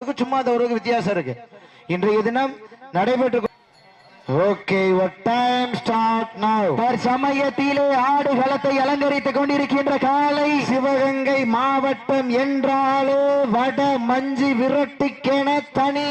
சும்மா அந்த ஒரு வித்தியாசம் இருக்கு. இன்றைய தினம் நடைபெற்று ஓகே டைம் ஸ்டார்ட் நவ் சமயத்திலே ஆடுகளத்தை அலங்கரித்துக் கொண்டிருக்கின்ற காலை சிவகங்கை மாவட்டம் என்றாலே வட மஞ்சு விரட்டுக்கென தனி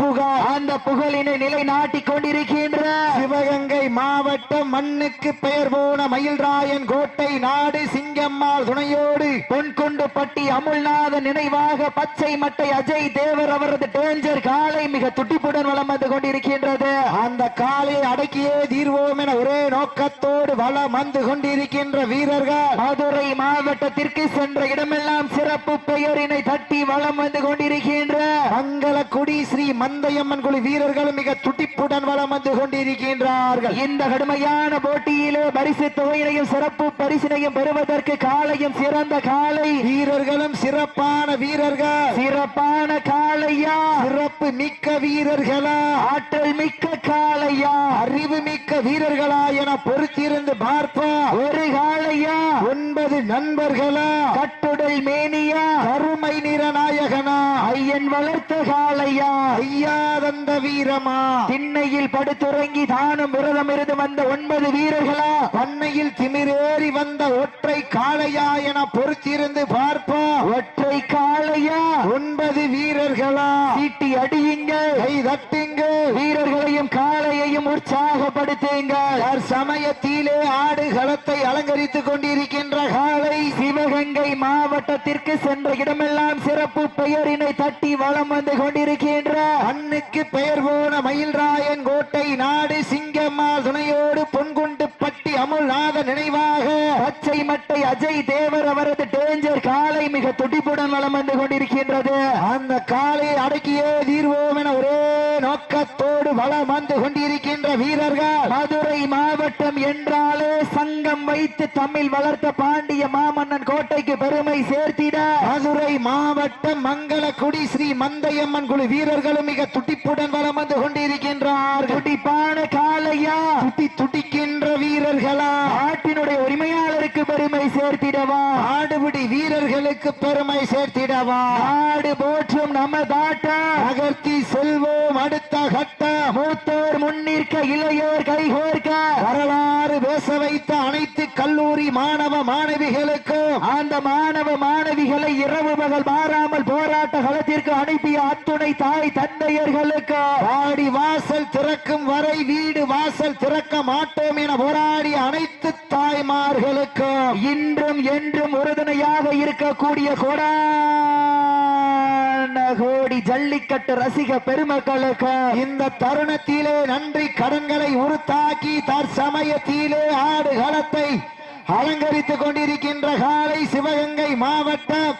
புகார் அந்த புகழினை நிலைநாட்டிக் கொண்டிருக்கின்ற சிவகங்கை மாவட்டம் மண்ணுக்கு பெயர் போன மயில்ராயன் கோட்டை நாடு சிங்கம்மாள் துணையோடு பொன்கொண்டு பட்டி அமுல்நாத நினைவாக பச்சை மட்டை அஜய் தேவர் அவரது டேஞ்சர் காலை மிக துட்டிப்புடன் வலம் வந்து கொண்டிருக்கின்றது. அந்த காலை அடக்கியே தீர்வோம் என ஒரே நோக்கத்தோடு வளம் வந்து கொண்டிருக்கின்ற வீரர்கள். மதுரை மாவட்டத்திற்கு சென்ற இடமெல்லாம் சிறப்பு பெயரினை தட்டி வளம் வந்து கொண்டிருக்கின்ற மங்களக்குடி ஸ்ரீ மந்தையம்மன் குழு வீரர்கள் மிக துடிப்புடன் வளம் வந்து கொண்டிருக்கின்றார்கள். இந்த கடுமையான போட்டியிலே பரிசு தொகையினையும் சிறப்பு பரிசினையும் பெறுவதற்கு காலையும் சிறந்த காலை. வீரர்களும் சிறப்பான வீரர்கள். சிறப்பான காலையா சிறப்பு மிக்க வீரர்களா? ஆற்றல் மிக்க காளையா? அறிவு மிக்க வீரர்களா என பொறுத்திருந்து பார்ப்பா ஒரு காளையா? ஒன்பது நண்பர்களா? கட்டுடல் மேனியா? கருமை நிறநாயகனா? ஐயன் வளர்த்த காளையா? ஐயா தந்த வீரமா? திண்ணையில் படுத்துறங்கி தானும் விரதம் இருந்து வந்த ஒன்பது வீரர்களா? பண்ணையில் திமிரேறி வந்த ஒற்றை காளையா என பொறுத்திருந்து பார்ப்பா ஒற்றை காளையா? ஒன்பது வீரர்களா? சீட்டி அடியுங்கள் கை தட்டுங்க. வீரர்களையும் காளையையும் உற்சாகப்படுத்துங்கள் சமயத்திலே ஆடு களத்தை அலங்கரித்துக் கொண்டிருக்கின்ற காளை சிவகங்கை மாவட்டத்திற்கு சென்ற இடமெல்லாம் சிறப்பு பெயரினை தட்டி வலம் வந்து கொண்டிருக்கின்ற மண்ணுக்கு பெயர் போன மயில்ராயன் கோட்டை நாடு சிங்கம்மாள் துணையோடு பொன்குண்டு பட்டி அமுல்நாத நினைவாக. பச்சை மட்டை அஜய் தேவர் அவரது டேஞ்சர் காலை மிக துடிப்புடன் வளம் வந்து கொண்டிருக்கின்றது. அந்த காலை அடக்கியே தீர்வோம் என ஒரே நோக்கத்தோடு வளம் வந்து கொண்டிருக்கின்ற வீரர்கள் மதுரை மாவட்டம் என்றாலே சங்கம் வைத்து தமிழ் வளர்த்த பாண்டிய மாமன்னன் கோட்டைக்கு பெருமை சேர்த்திட. மதுரை மாவட்டம் மங்களக்குடி ஸ்ரீ மந்தையம்மன் குழு வீரர்களும் மிக துடிப்புடன் வளம் வந்து கொண்டிருக்கின்றார் துடிப்பான காலையா துடி துடிக்கின்ற வீரர்களா? நாட்டினுடைய உரிமையாளருக்கு பெருமை சேர்த்திடவா? ஆடுபிடி வீரர்களுக்கு பெருமை சேர்த்திடவா? ஆடு போற்றும் நம்ம நகர்த்தி செல்வோம் அடுத்த கட்ட. மூத்தோர் முன்னிற்க இளையோர் கைகோர்க்க வரலாறு பேச வைத்த அனைத்து கல்லூரி மாணவ மாணவிகளுக்கும் அந்த மாணவ மாணவிகளை இரவு பகல் மாறாமல் போராட்ட களத்திற்கு அனுப்பிய அத்துணை தாய் தந்தையர்களுக்கு வாடி வாசல் திறக்கும் வரை வீடு வாசல் திறக்க மாட்டோம் என போராடிய அனைத்து தாய்மார்களுக்கும் இன்றும் என்றும் உறுதுணையாக இருக்கக்கூடிய கோடான கோடி ஜல்லிக்கட்டு ரசிக பெருமக்களுக்கு இந்த தருணத்திலே நன்றி கடன்களை உருத்தாக்கி தற்சமயத்திலே ஆடு களத்தை அலங்கரித்துக் கொண்டிருக்கின்ற காலை சிவகங்கை மாவட்டம்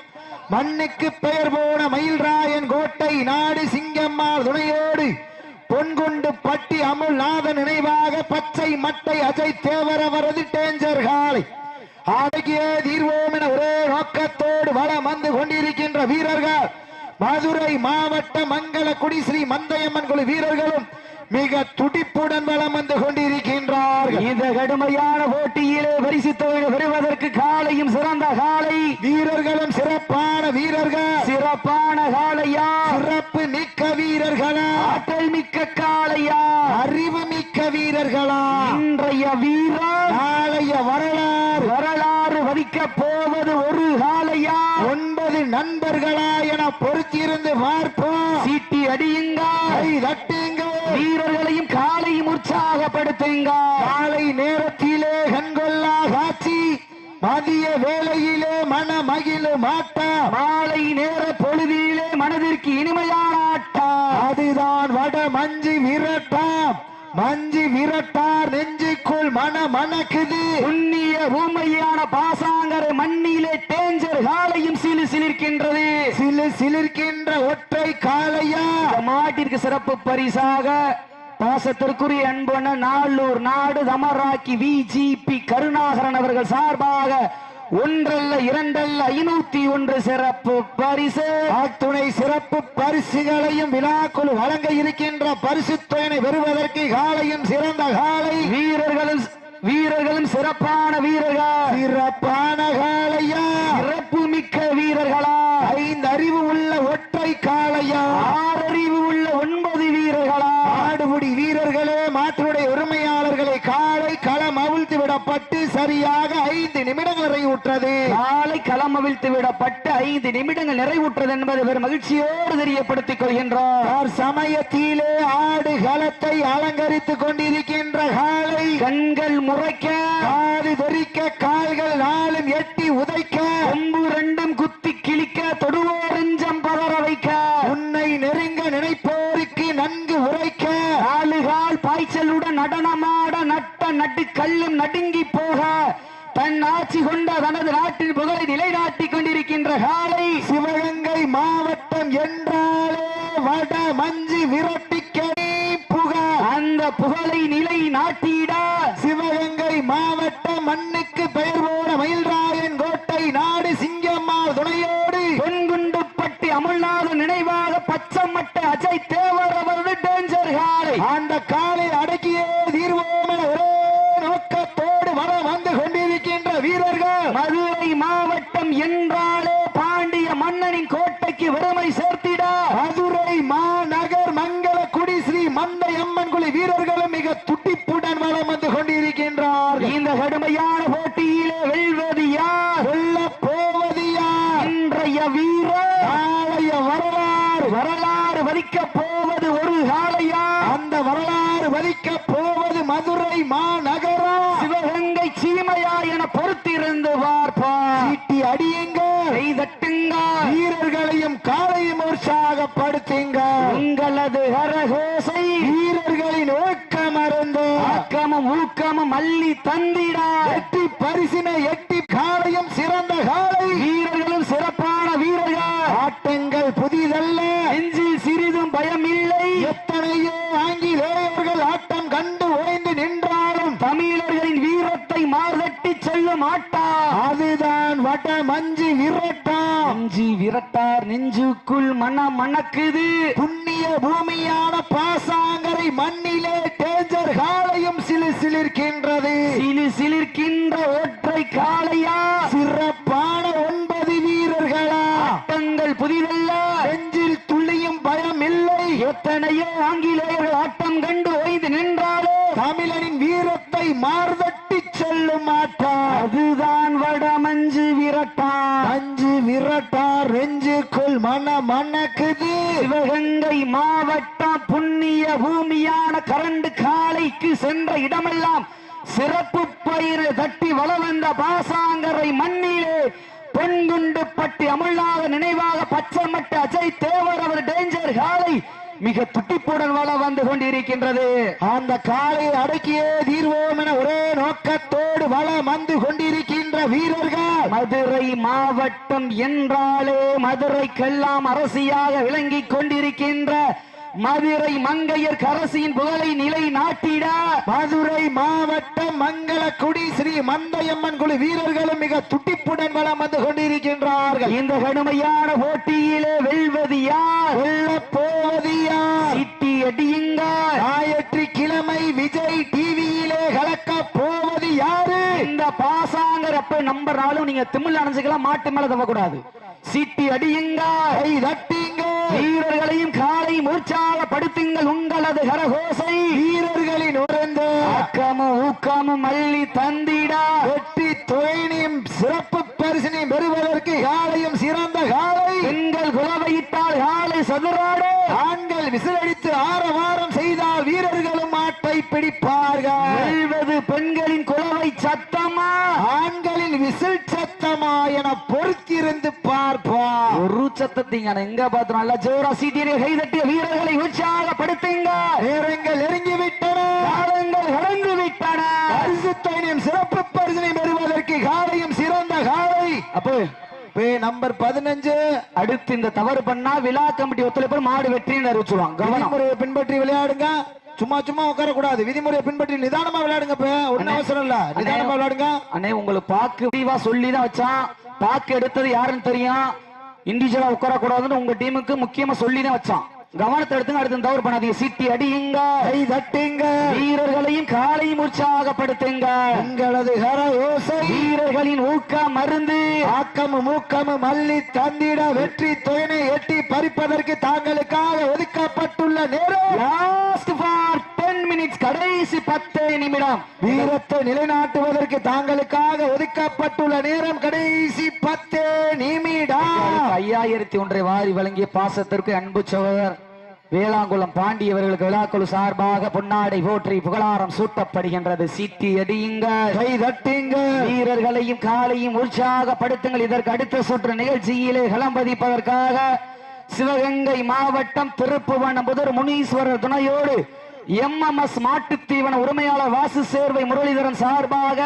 மண்ணுக்கு பெயர் போன மயில்ராயன் கோட்டை நாடு சிங்கம்மாள் துணையோடு பொன்குண்டு பட்டி அமுல் நாதன் நினைவாக பச்சை மட்டை அஜய் தேவர் அவரது டேஞ்சர் காலை. அடக்கிய தீர்வோம் என ஒரே நோக்கத்தோடு வளம் வந்து கொண்டிருக்கின்ற வீரர்கள் மதுரை மாவட்ட மங்களக்குடி ஸ்ரீ மந்தையம்மன் குழு வீரர்களும் மிக துடிப்புடன் வளம் வந்து கொண்டிருக்கின்றார்கள். இந்த கடுமையான போட்டியிலே பரிசு தொகை பெறுவதற்கு காலையும் சிறந்த காலை. வீரர்களும் சிறப்பான வீரர்கள். சிறப்பான காளையா சிறப்பு மிக்க வீரர்களா? ஆற்றல் மிக்க காளையா அறிவு மிக்க வீரர்களா? இன்றைய வீரர் நாளைய வரலாறு. வரலாறு வதிக்க போவது ஒரு காளையா ஒன்பது நண்பர்களா? பார்ப்போம். சீட்டி அடியுங்க தட்டுங்க வீரர்களையும் காலையும் உற்சாகப்படுத்துங்க காலை நேரத்திலே கண்கொள்ளா காட்சி. மதிய வேளையிலே மன மகிழ மாட்டா. மாலை நேர பொழுதிலே மனதிற்கு இனிமையான ஆட்டம். அதுதான் வட மஞ்சு விரட்டாம். மஞ்சு விரட்டார் நெஞ்சுக்குள் மன மணக்குது புண்ணிய ஊமையான பாசாங்கரை மண்ணிலே டேஞ்சர் காலையும் சிலு சிலிர்க்கின்றது. சிலு சிலிர்க்கின்ற ஒற்றை காளையா? இந்த மாட்டிற்கு சிறப்பு பரிசாக பாசத்திற்குரிய அன்பன நாளூர் நாடு தமராக்கி விஜிபி கருணாகரன் அவர்கள் சார்பாக ஒன்றல்ல இரண்டல்ல ஐநூத்தி ஒன்று சிறப்பு பரிசு. துணை சிறப்பு பரிசுகளையும் விழாக்குழு வழங்க இருக்கின்ற பரிசு தொகையை பெறுவதற்கு காலையும் சிறந்த காலை. வீரர்களும் வீரர்களும் சிறப்பான வீரர்கள்? சிறப்பான காளையா சிறப்பு மிக்க வீரர்களா? ஐந்து அறிவு உள்ள ஒற்றை காளையா ஆறறிவு உள்ள ஒன்பது வீரர்களா? ஆடுபுடி வீரர்களே மாற்றுடைய உரிமையாளர்களை காலை களம் அவிழ்த்து விடப்பட்டு சரியாக ஐந்து நிமிடங்கள் நிறைவுற்றது. காலை களம் அவிழ்த்து விடப்பட்டு ஐந்து நிமிடங்கள் நிறைவுற்றது என்பது பெரும் மகிழ்ச்சியோடு தெரியப்படுத்திக் கொள்கின்றோம் அவர் சமயத்திலே ஆடு களத்தை அலங்கரித்துக் கொண்டிருக்கின்ற காலை கண்கள் முறைக்க காது தெறிக்க கால்கள் நாளும் எட்டி உதைக்க கொம்பு ரெண்டும் குத்தி கிழிக்க தொடுவோரெஞ்சம் பதற வைக்க உன்னை நெருங்க நினைப்போருக்கு நன்கு உரைக்க. நாலுகால் பாய்ச்சலுடன் நடனமாட நட்ட நட்டு கல்லும் நடுங்கி போக தன் ஆட்சி கொண்ட தனது நாட்டின் புகழை நிலைநாட்டிக் கொண்டிருக்கின்ற காலை சிவகங்கை மாவட்டம் என்றாலே வட மஞ்சு விரட்டிக்கடி புக. அந்த புகழை நிலை நாட்டிட சிவகங்கை மாவட்டம் மண்ணுக்கு பெயர் போன மயில்ராயன் கோட்டை நாடு சிங்கம்மாள் துணையோடு. பொன்குண்டுப்பட்டி அமுல்நாத நினைவாக பச்சமட்ட அஜய் தேவர் அவரது டேஞ்சர் காலை. அந்த காலை அடக்கியே தீர்வோம் என ஒரே நோக்கத்தோடு வர வந்து கொண்டிருக்கின்ற வீரர்கள் மதுரை மாவட்டம் என்றாலே பாண்டிய மன்னனின் கோட்டைக்கு வறுமை சேர்த்திட மதுரை மாநகர் மங்கள குடி ஸ்ரீ மந்தை அம்மன் குழி வீரர்களும் மிக துட்டிப்புடன் வளம் வந்து கொண்டிருக்கின்றார்கள் இந்த கடுமையான போட்டியிலே வெல்வது யார் சொல்ல போவது யார் இன்றைய வீரர் நாளைய வரலாறு வரலாறு வலிக்கப் போவது ஒரு காளையா அந்த வரலாறு வலிக்க போவது மதுரை மாநகரா சிவகங்கை சீமையா என பொறுத்திருந்து பார்ப்பார் சீட்டி அடியுங்கள் செய்தட்டுங்க வீரர்களையும் காலையும் உற்சாகப்படுத்துங்க உங்களது கரகோசை வீரர்களின் ஊக்கம் அருந்து ஆக்கமும் ஊக்கமும் அள்ளி தந்திட எட்டி பரிசினை எட்டி காலையும் சிறந்த காலை வீரர்களும் சிறப்பான வீரர்கள் ஆட்டங்கள் புதிதல்ல நெஞ்சில் சிறிதும் பயம் இல்லை எத்தனையோ ஆங்கிலேயர்கள் ஆட்டம் கண்டு ஓய்ந்து நின்றாலும் தமிழர்களின் வீரத்தை மார்தட்டி செல்லும் ஆட்டா அதுதான் வட மஞ்சு விரட்டா நெஞ்சு விரட்டார் நெஞ்சுக்குள் மனம் மணக்குது. புண்ணிய பூமியான பாசாங்கரை மண்ணிலே டேஞ்சர் காலையும் சிலு சிலிர்க்கின்றது சிலு சிலிர்க்கின்ற ஒற்றை காளையா சிறப்பான ஒன்பது வீரர்களா ஆட்டங்கள் புதிதல்ல நெஞ்சில் துளியும் பயம் இல்லை எத்தனையோ ஆங்கிலேயர்கள் ஆட்டம் கண்டு ஓய்ந்து நின்றாலோ தமிழனின் வீரத்தை மார்தட்டி செல்லும் ஆட்டம் அதுதான் வடமஞ்சு விரட்டா அஞ்சு விரட்டார் நெஞ்சுக்குள் மன மணக்குது. சிவகங்கை மாவட்டம் புண்ணிய பூமியான கரண்டு காலைக்கு சென்ற இடமெல்லாம் சிறப்பு பயிரை தட்டி வள வந்த பாசாங்கரை மண்ணிலே பொன்குண்டு பட்டி அமுல்லாத நினைவாக பச்சைமட்ட அஜய் தேவர் அவர் டேஞ்சர் காலை மிக துட்டிப்புடன் வள வந்து கொண்டிருக்கின்றது. அந்த காலை அடக்கியே தீர்வோம் என ஒரே நோக்கத்தோடு வளம் வந்து கொண்டிருக்கின்ற வீரர்கள். மதுரை மாவட்டம் என்றாலே மதுரைக்கெல்லாம் அரசியாக விளங்கிக் கொண்டிருக்கின்ற மதுரை மங்கையர் கரசியின் புகழை நிலை நாட்டிட மதுரை மாவட்டம் மங்களக்குடி ஸ்ரீ மந்தையம்மன் குழு வீரர்களும் மிக துட்டிப்புடன் வளம் வந்து கொண்டிருக்கின்றார்கள். இந்த கடுமையான போட்டியிலே வெல்வது யார் வெல்ல போவது யார் சிட்டி அடியுங்க ஞாயிற்றுக்கிழமை விஜய் டிவியிலே கலக்க போவது யாரு? இந்த பாசாங்கர் அப்ப நம்பர் நாளும் நீங்க திமிழ் அணைஞ்சுக்கலாம் மாட்டு மேல தவக்கூடாது. சிட்டி அடியுங்க கை தட்டிங்க. வீரர்களையும் காலை உற்சாகப்படுத்துங்கள் உங்களது கரகோசை. வீரர்களின் உறந்து ஆக்கமும் ஊக்கமும் அள்ளி தந்திட. வெற்றி தொழிலையும் சிறப்பு பரிசினையும் பெறுவதற்கு காலையும் சிறந்த காலை. பெண்கள் குலவையிட்டால் காலை சதுராடு. ஆண்கள் விசிலடித்து ஆரவாரம் செய்தால் வீரர்களும் ஆட்டை பிடிப்பார்கள் வெல்வது பெண்களின் குலவை சத்தமா ஆண்களின் விசில் சத்தமா என பொறுத்திருந்து ஒரு சத்தத்தீங்க எங்க பார்த்து நல்லா ஜோரா சீட்டியை கைதட்டிய வீரர்களை உற்சாகப்படுத்துங்க. நேரங்கள் நெருங்கி விட்டன காலங்கள் கடந்து விட்டன பரிசு சிறப்பு பரிசினை பெறுவதற்கு காலையும் சிறந்த காலை. அப்போ நம்பர் பதினஞ்சு அடுத்து இந்த தவறு பண்ணா விழா கமிட்டி ஒத்துழைப்பு மாடு வெற்றின்னு அறிவிச்சுருவாங்க. கவனம் பின்பற்றி விளையாடுங்க. சும்மா சும்மா உட்கார கூடாது விதிமுறையை பின்பற்றி நிதானமா விளையாடுங்க இப்ப. ஒன்னும் அவசரம் இல்ல. நிதானமா விளையாடுங்க. அண்ணே உங்களுக்கு பாக்கு முடிவா சொல்லி தான் வச்சான். பாக்கு எடுத்தது யாருன்னு தெரியும்? இண்டிவிஜுவலா உட்கார கூடாதுன்னு உங்க டீமுக்கு முக்கியமா சொல்லி தான் வச்சான். கவனத்தை எடுத்துங்க அடுத்து தவறு பண்ணாதீங்க. சிட்டி அடியுங்க. கை தட்டுங்க. வீரர்களையும் காலையும் உற்சாகப்படுத்துங்க எங்களது கர ஓசை. வீரர்களின் ஊக்கம் மருந்து. ஆக்கமு மூக்கமு மல்லி தந்திட வெற்றி தொயனை எட்டி பறிப்பதற்கு தாங்களுக்காக ஒதுக்கப்பட்டுள்ள நேரம். லாஸ்ட் ஃபார் டென் மினிட்ஸ் கடைசி பத்து நிமிடம். வீரத்தை நிலைநாட்டுவதற்கு தாங்களுக்காக ஒதுக்கப்பட்டுள்ள நேரம் கடைசி பத்து நிமிடம். ஐயாயிரத்தி ஒன்றை வாரி வழங்கிய பாசத்திற்கு அன்பு சகோதரர் வேளாங்குளம் பாண்டியவர்களுக்கு விழாக்குழு சார்பாக பொன்னாடை போற்றி புகழாரம் சூட்டப்படுகின்றது. சிட்டி அடியுங்க கை தட்டுங்க வீரர்களையும் காலையும் உற்சாகப்படுத்துங்கள். இதற்கு அடுத்த சுற்று நிகழ்ச்சியிலே களம்பதிப்பதற்காக சிவகங்கை மாவட்டம் திருப்புவனம் புதர் முனீஸ்வரர் துணையோடு எம்எம்எஸ் மாட்டுத் தீவன உரிமையாளர் வாசு சேர்வை முரளிதரன் சார்பாக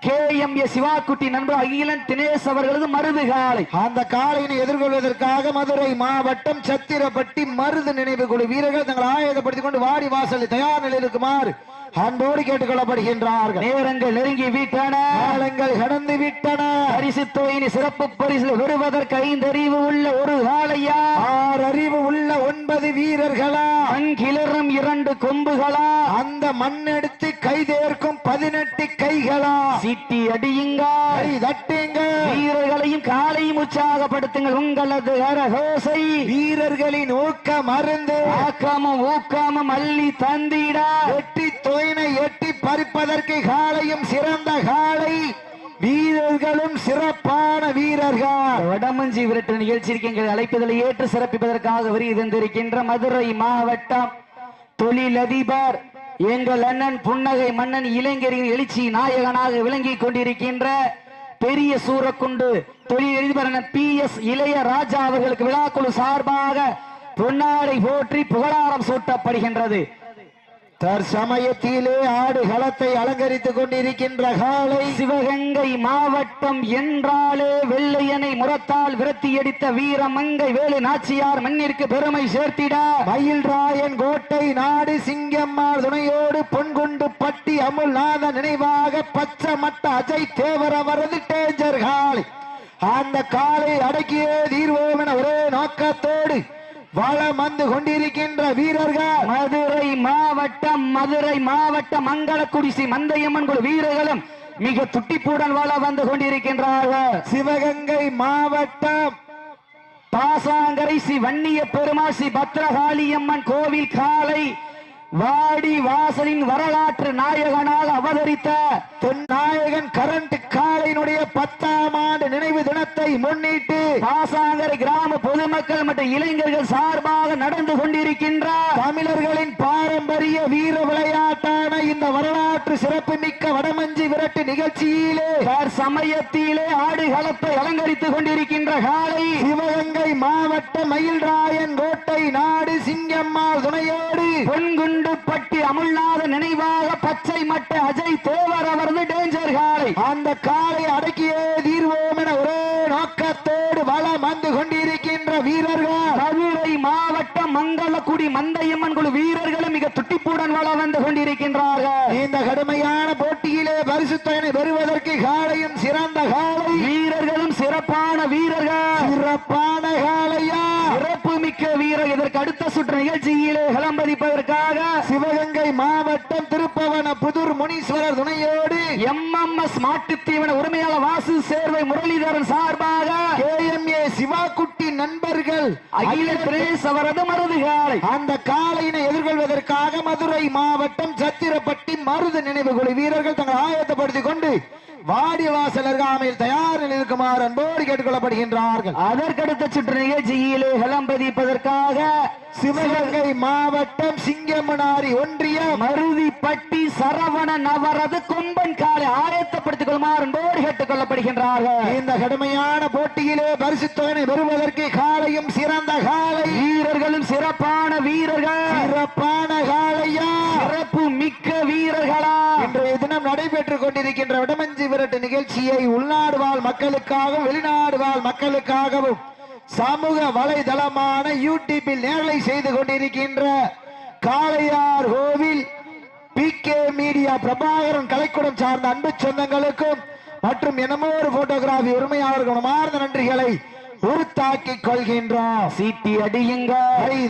கே எம் ஏ சிவாக்குட்டி நண்பர் அகிலன் தினேஷ் அவர்களது மருது காலை. அந்த காலையினை எதிர்கொள்வதற்காக மதுரை மாவட்டம் சத்திரப்பட்டி மருது நினைவு குழு வீரர்கள் தங்கள் ஆயுதப்படுத்திக் கொண்டு வாடி வாசலில் தயார் நிலையில் இருக்குமாறு அன்போடு கேட்டுக் கொள்ளப்படுகின்றார்கள் நேரங்கள் நெருங்கி விட்டன. காலங்கள் கடந்து விட்டன. பரிசு தொகையினை சிறப்பு பரிசில் பெறுவதற்கு ஐந்தறிவு உள்ள ஒரு காலையா ஆறு அறிவு உள்ள ஒன்பது வீரர்களா? அங்கிளரும் இரண்டு கொம்புகளா? அந்த மண்ணெடுத்து கைதேர்க்கும் பதினெட்டு கைகளா? சிட்டி அடியுங்க. தட்டுங்க. வீரர்களையும் காலையும் உற்சாகப்படுத்துங்கள். உங்களது கரகோசை வீரர்களின் ஊக்க மருந்து ஆக்காமும் ஊக்காமும் அள்ளி தந்திட. எட்டி அதனை எட்டி பறிப்பதற்கு காலையும் சிறந்த காலை. வீரர்களும் சிறப்பான வீரர்கள். வடமஞ்சி விரட்டு நிகழ்ச்சிக்கு எங்கள் அழைப்புதலை ஏற்று சிறப்பிப்பதற்காக வருகை மதுரை மாவட்டம் தொழிலதிபர் எங்கள் அண்ணன் புன்னகை மன்னன் இளைஞரின் எழுச்சி நாயகனாக விளங்கிக் கொண்டிருக்கின்ற பெரிய சூரக்குண்டு தொழிலதிபர் பி எஸ் இளைய ராஜா அவர்களுக்கு விழாக்குழு சார்பாக பொன்னாடை போற்றி புகழாரம் சூட்டப்படுகின்றது. தற்சமயத்திலே ஆடு களத்தை அலங்கரித்துக் கொண்டிருக்கின்ற காலை சிவகங்கை மாவட்டம் என்றாலே வெள்ளையனை முரத்தால் விரட்டியடித்த வீரமங்கை வேலு நாச்சியார் மண்ணிற்கு பெருமை சேர்த்திட. மயில்ராயன் கோட்டை நாடு சிங்கம்மாள் துணையோடு பொன்குண்டு பட்டி அமுல்நாத நினைவாக பச்சை மட்ட அஜய் தேவர் அவரது டேஞ்சர் காலை அந்த காலை அடக்கியே தீர்வோம் என ஒரே நோக்கத்தோடு வளம் வந்து கொண்டிருக்கின்ற வீரர்கள் மதுரை மாவட்டம் மதுரை மாவட்டம் மங்களக்குடிசி மந்தையம்மன் குழு வீரர்களும் மிக துட்டிப்புடன் வாழ வந்து கொண்டிருக்கின்றார்கள். சிவகங்கை மாவட்டம் பாசாங்கரை ஸ்ரீ வன்னிய பெருமாள் ஸ்ரீ பத்ரகாளியம்மன் கோவில் காலை வாடி வாசலின் வரலாற்று நாயகனாக அவதரித்த நாயகன் கரண்ட் காலையினுடைய பத்தாம் ஆண்டு நினைவு தினத்தை முன்னிட்டு பாசாங்கரை கிராம பொதுமக்கள் மற்றும் இளைஞர்கள் சார்பாக நடந்து கொண்டிருக்கின்ற தமிழர்களின் பாரம்பரிய வீர விளையாட்டான இந்த வரலாற்று சிறப்பு மிக்க வடமஞ்சி விரட்டு நிகழ்ச்சியிலே சமயத்திலே ஆடுகளத்தை அலங்கரித்துக் கொண்டிருக்கின்ற காலை சிவகங்கை மாவட்ட மயில்ராயன் கோட்டை நாடு சிங்கம்மாள் துணையோடு பொன்குண்டு பட்டி அமுல்நாத நினைவாக பச்சை மட்ட அஜய் தேவர் அவரது டேஞ்சர் காலை. அந்த காலை அடக்கியே தீர்வோம் என ஒரே நோக்கத்தோடு வளம் வந்து கொண்டிருக்கின்ற வீரர்கள். மதுரை மாவட்டம் மங்களக்குடி மந்தையம்மன் குழு வீரர்களும் மிக துட்டிப்புடன் வளம் வந்து கொண்டிருக்கின்றார்கள். இந்த கடுமையான போட்டியிலே பரிசு தொகை பெறுவதற்கு காலையும் சிறந்த காலை. வீரர்களும் சிறப்பான வீரர்கள். சிறப்பான காலையா சிறப்பு மிக்க வீரர் இதற்கு அடுத்த சுற்று நிகழ்ச்சியிலே கிளம்பதிப்பதற்காக சிவகங்கை மாவட்டம் திருப்பவன புதூர் முனீஸ்வரர் துணையோடு எம்எம்எஸ் மாட்டுத் தீவன உரிமையாளர் வாசு சேர்வை முரளிதரன் சார்பாக கேஎம்ஏ சிவாக்குட்டி நண்பர்கள் அகில பிரேஸ் அவரது மருது காலை. அந்த காலையினை எதிர்கொள்வதற்காக மதுரை மாவட்டம் சத்திரப்பட்டி மருது நினைவு குழு வீரர்கள் தங்கள் ஆயத்தப்படுத்திக் கொண்டு வாடி வாசல் அருகாமையில் தயார் நிலையில் இருக்குமாறு அன்போடு கேட்டுக்கொள்ளப்படுகின்றார்கள். அதற்கடுத்த சுற்று நிகழ்ச்சியிலே களம்பதிப்பதற்காக சிவகங்கை மாவட்டம் சிங்கமனாரி ஒன்றியம் மருதிப்பட்டி சரவணன் அவரது கொம்பன் காலை ஆயத்தப்படுத்திக் கொள்ளுமாறு அன்போடு கேட்டுக் கொள்ளப்படுகின்றார்கள் இந்த கடுமையான போட்டியிலே பரிசுத்தவனை பெறுவதற்கு காலையும் சிறந்த காலை. வீரர்களும் சிறப்பான வீரர்கள். சிறப்பான காலையா? சிறப்பு மிக்க இன்றைய தினம் நடைபெற்றுக் கொண்டிருக்கின்ற வடமஞ்சி விரட்டு நிகழ்ச்சியை உள்நாடு வாழ் மக்களுக்காகவும் வெளிநாடு வாழ் மக்களுக்காகவும் சமூக வலைதளமான யூடியூபில் நேரலை செய்து கொண்டிருக்கின்ற Kalaiyar Kovil P K media Prabhakaran கலைக்கூடம் சார்ந்த அன்பு சொந்தங்களுக்கும் மற்றும் என்னமோ ஒரு போட்டோகிராஃபி உரிமையாளர்களும் மார்ந்த நன்றிகளை உருத்தாக்கிக் கொள்கின்றோம் சீட்டி அடியுங்க.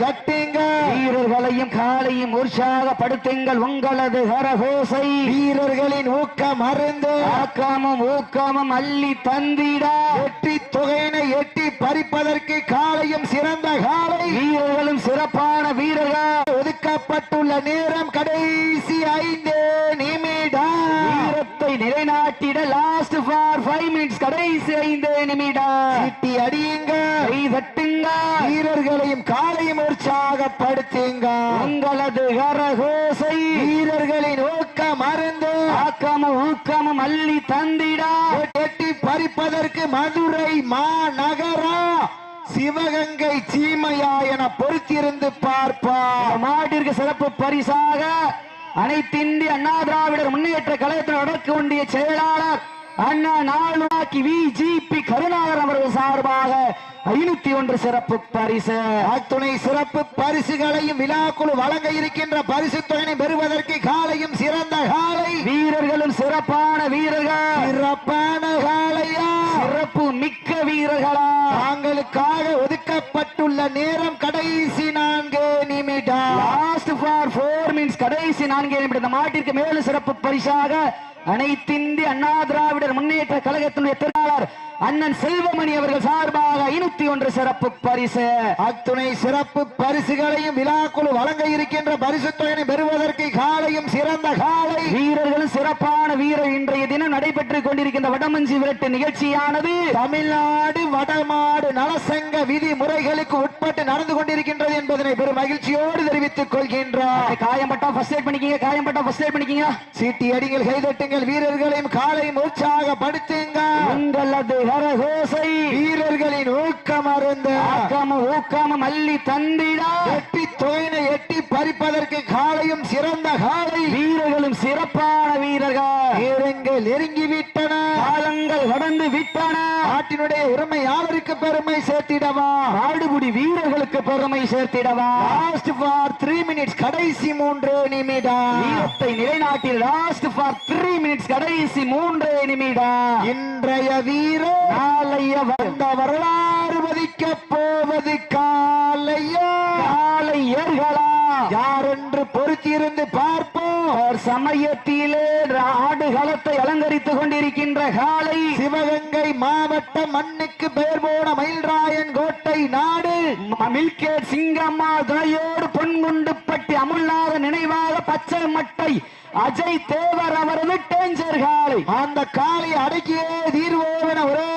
தட்டுங்க. வீரர்களையும் காலையும் உற்சாகப்படுத்துங்கள் உங்களது கரகோசை வீரர்களின் ஊக்கம் அருந்து. ஆக்காமும் ஊக்கமும் அள்ளி தந்திட. வெற்றி தொகையினை எட்டி பறிப்பதற்கு காலையும் சிறந்த காலை வீரர்களும் சிறப்பான வீரர்கள். ஒதுக்கப்பட்டுள்ள நேரம் கடைசி ஐந்து நிமிடம். வீரத்தை நிலைநாட்டிட லாஸ்ட் ஃபார் ஃபைவ் மினிட்ஸ் கடைசி ஐந்து நிமிடம். சீட்டி அடியுங்க. தட்டுங்க. வீரர்களையும் காலையும் உற்சாகப்படுத்துங்க. உங்களது கரகோசை. வீரர்களின் ஊக்கம் அருந்து. ஆக்கமும் ஊக்கமும் அள்ளி தந்திட. எட்டி பறிப்பதற்கு மதுரை மாநகரா சிவகங்கை சீமையா என பொறுத்திருந்து பார்ப்பார். மாட்டிற்கு சிறப்பு பரிசாக அனைத்து இந்திய அண்ணா திராவிடர் முன்னேற்ற கழகத்தில் நடக்க வேண்டிய செயலாளர் அண்ணா நாளுமாக்கி பி கருணாகர் அவர்கள் சார்பாக ஐநூத்தி ஒன்று சிறப்பு பரிசு. அத்துணை சிறப்பு பரிசுகளையும் விழாக்குழு வழங்க இருக்கின்ற பரிசு தொகையை பெறுவதற்கு காலையும் சிறந்த காலை. வீரர்களும் சிறப்பான வீரர்கள். சிறப்பான காலையா? சிறப்பு மிக்க வீரர்களா? தாங்களுக்காக ஒதுக்கப்பட்டுள்ள நேரம் கடைசி நான்கு நிமிடம். லாஸ்ட் ஃபார் போர் மினிட்ஸ் கடைசி நான்கு நிமிடம். இந்த மாட்டிற்கு மேலும் சிறப்பு பரிசாக அனைத்திந்திய அண்ணா திராவிடர் முன்னேற்ற கழகத்தினுடைய திருநாளர் அண்ணன் செல்வமணி அவர்கள் சார்பாக ஐநூத்தி ஒன்று சிறப்பு பரிசு. அத்துணை சிறப்பு பரிசுகளையும் விழாக்குழு வழங்க இருக்கின்ற பரிசு தொகையை பெறுவதற்கு காலையும் சிறந்த காலை. வீரர்களும் சிறப்பான வீரர் இன்றைய தினம் நடைபெற்றுக் கொண்டிருக்கின்ற வடமஞ்சி விரட்டு நிகழ்ச்சியானது. தமிழ்நாடு வடமாடு நலசங்க விதிமுறைகளுக்கு உட்பட்டு நடந்து கொண்டிருக்கின்றது என்பதனை பெரும் மகிழ்ச்சியோடு தெரிவித்துக் கொள்கின்றோம். காயம்பட்டா ஃபர்ஸ்ட் எய்ட் பண்ணிக்கீங்க காயம்பட்டா ஃபர்ஸ்ட் எய்ட் பண்ணிக்கீங்க. சீட்டி அடிகள் கைதட்டுங்கள் வீரர்களையும் காலையும் உற்சாகப்படுத்துங்க உங்களது கரகோசை வீரர்களின் ஊக்கம் அருந்த ஆக்கமும் ஊக்கமும் அள்ளி தந்திடா. எட்டி தொகையினை எட்டி பறிப்பதற்கு காலையும் சிறந்த காலை வீரர்களும் சிறப்பான வீரர்கள். வீரங்கள் நெருங்கி விட்டன காலங்கள் கடந்து விட்டன. நாட்டினுடைய உரிமை யாவருக்கு பெருமை சேர்த்திடவா? ஆடுபுடி வீரர்களுக்கு பெருமை சேர்த்திடவா? லாஸ்ட் ஃபார் த்ரீ மினிட்ஸ் கடைசி மூன்று நிமிடம். வீரத்தை நிலைநாட்டில் லாஸ்ட் ஃபார் த்ரீ மினிட்ஸ் கடைசி மூன்று நிமிடம். இன்றைய வீரர் நாளைய அந்த வரலாறு மதிக்க போவது காலையா? காலை ஏர்களா யார் என்று பொறுத்திருந்து பார்ப்போம். சமயத்திலே ஆடு களத்தை அலங்கரித்துக் கொண்டிருக்கின்ற காலை. சிவகங்கை மாவட்ட மண்ணுக்கு பெயர் போன மயில்ராயன் கோட்டை நாடு. மில்கே சிங்கம்மா துணையோடு பொன்குண்டுப்பட்டி அமுல்லாத நினைவாக பச்சை மட்டை அஜய் தேவர் அவரது டேஞ்சர் காலை. அந்த காலை அடக்கியே தீர்வோவென ஒரே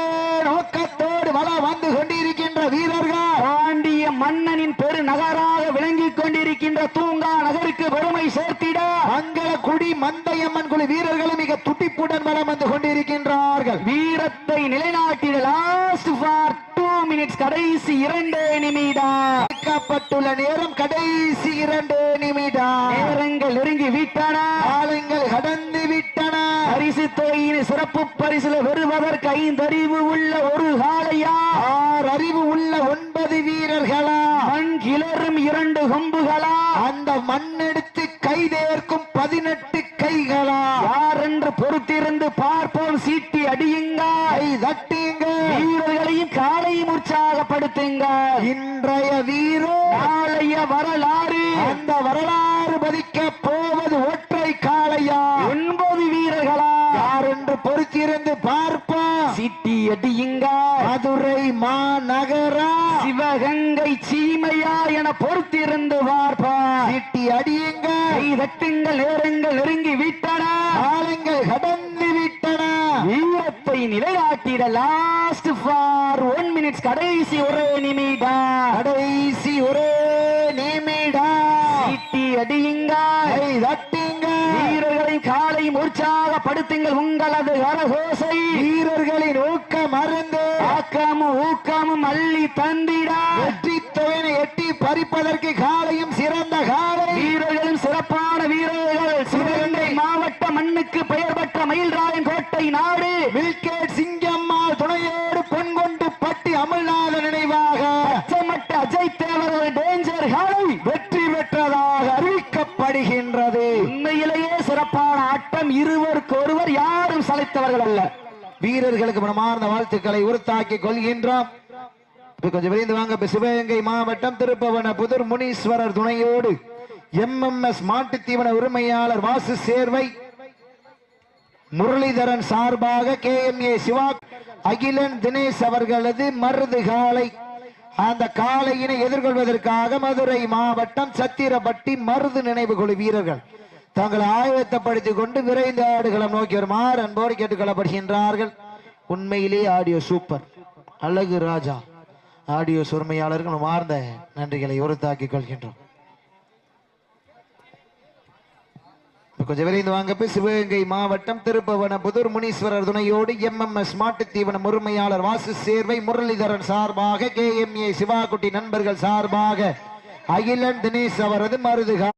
நோக்கத்தோடு வள வந்து கொண்டிருக்க வீரர்கள் பாண்டிய மன்னனின் பெரு நகராக விளங்கிக் கொண்டிருக்கின்ற தூங்கா நகருக்கு பெருமை சேர்த்திட மங்கள குடி மந்தையம்மன் குழு வீரர்களும் மிக துட்டிப்புடன் வளம் வந்து கொண்டிருக்கின்றார்கள். வீரத்தை நிலைநாட்டிட லாஸ்ட் ஃபார் டூ மினிட்ஸ் கடைசி இரண்டு நிமிடம். கேட்கப்பட்டுள்ள நேரம் கடைசி இரண்டு நிமிடம். நேரங்கள் நெருங்கி விட்டன. காலங்கள் கடந்து விட்டன. பரிசு தொகையின் சிறப்பு பரிசுல பெறுவதற்கு ஐந்தறிவு உள்ள ஒரு காலை ஆறு அறிவு உள்ள ஒன்பது வீரர்களா மண் கிளறும் இரண்டு கொம்புகளா அந்த மண்ணெடுத்து கைதேர்க்கும் பதினெட்டு கைகளா? யார் என்று பொறுத்திருந்து பார்ப்போம் சீட்டி அடியுங்க தட்டுங்க வீரர்களையும் காலையும் உற்சாகப்படுத்துங்க இன்றைய வீரர் நாளைய வரலாறு. அந்த வரலாறு பதிக்க போவது ஒற்றை காளையா? ஒன்பது வீரர்களா? யார் என்று பொறுத்திருந்து பார்ப்போம் சீட்டி அடியுங்க. மதுரை மாநகரா? சிவகங்கை சீமையா என பொறுத்திருந்து பார்ப்போம் சீட்டி அடியுங்க. தட்டுங்கள் நேரங்கள் நெருங்கி விட்டன. காலங்கள் கடந்து விட்டன. வீரத்தை நிலைநாட்டிட லாஸ்ட் ஃபார் ஒன் மினிட்ஸ் கடைசி ஒரே நிமிடம். கடைசி ஒரே நிமிடம். சீட்டி அடியுங்க கை தட்டுங்க வீரர்களை காலையும் உற்சாகப்படுத்துங்கள் உங்களது கரகோசை வீரர்களின் ஊக்கம் அருந்து. ஆக்கமும் ஊக்கமும் அள்ளி தந்திடா. வெற்றி தொகையை எட்டி பறிப்பதற்கு காலையும் சிறந்த காலை. வீரர்களும் சிறப்பான வீரர்கள். சிவகங்கை மாவட்ட மண்ணுக்கு பெயர் பெற்ற மயில்ராயன் கோட்டை நாடு. வில்கேட் சிங்கம்மா துணையோடு பொன்கொண்டு பட்டி அமல்நாத நினைவாக. அச்சமட்ட அஜய் தேவர் டேஞ்சர் காலை வெற்றி பெற்றதாக அறிவிக்கப்படுகின்றது உண்மையிலேயே சிறப்பான இருவருக்கு ஒருவர் யாரும் சளைத்தவர்கள் அல்ல. வீரர்களுக்கு மனமார்ந்த வாழ்த்துக்களை உறுத்தாக்கி கொள்கின்றோம். கொஞ்சம் விரைந்து வாங்க. சிவகங்கை மாவட்டம் திருப்பவன புதூர் முனீஸ்வரர் துணையோடு எம்எம்எஸ் மாட்டுத் தீவன உரிமையாளர் வாசு சேர்வை முரளிதரன் சார்பாக K M A Siva Akilan Dinesh அவர்களது மருது காலை. அந்த காளையினை எதிர்கொள்வதற்காக மதுரை மாவட்டம் சத்திரப்பட்டி மருது நினைவு குழு வீரர்கள். தங்களை ஆயத்தப்படுத்திக் கொண்டு விரைந்து ஆடுகளம் நோக்கி வருமாறு அன்போடு கேட்டுக்கொள்ளப்படுகின்றார்கள். உண்மையிலே ஆடியோ சூப்பர். அழகு ராஜா. ஆடியோ உரிமையாளர்கள் மார்ந்த நன்றிகளை உறுத்தாக்கிக் கொள்கின்றோம். கொஞ்சம் விரைந்து வாங்க போய் சிவகங்கை மாவட்டம் திருப்பவன புதூர் முனீஸ்வரர் துணையோடு எம்எம்எஸ் ஸ்மார்ட் தீவன உரிமையாளர் வாசு சேர்வை முரளிதரன் சார்பாக கே எம் ஏ சிவாகுட்டி நண்பர்கள் சார்பாக அகிலன் தினேஷ் அவரது மருதுகா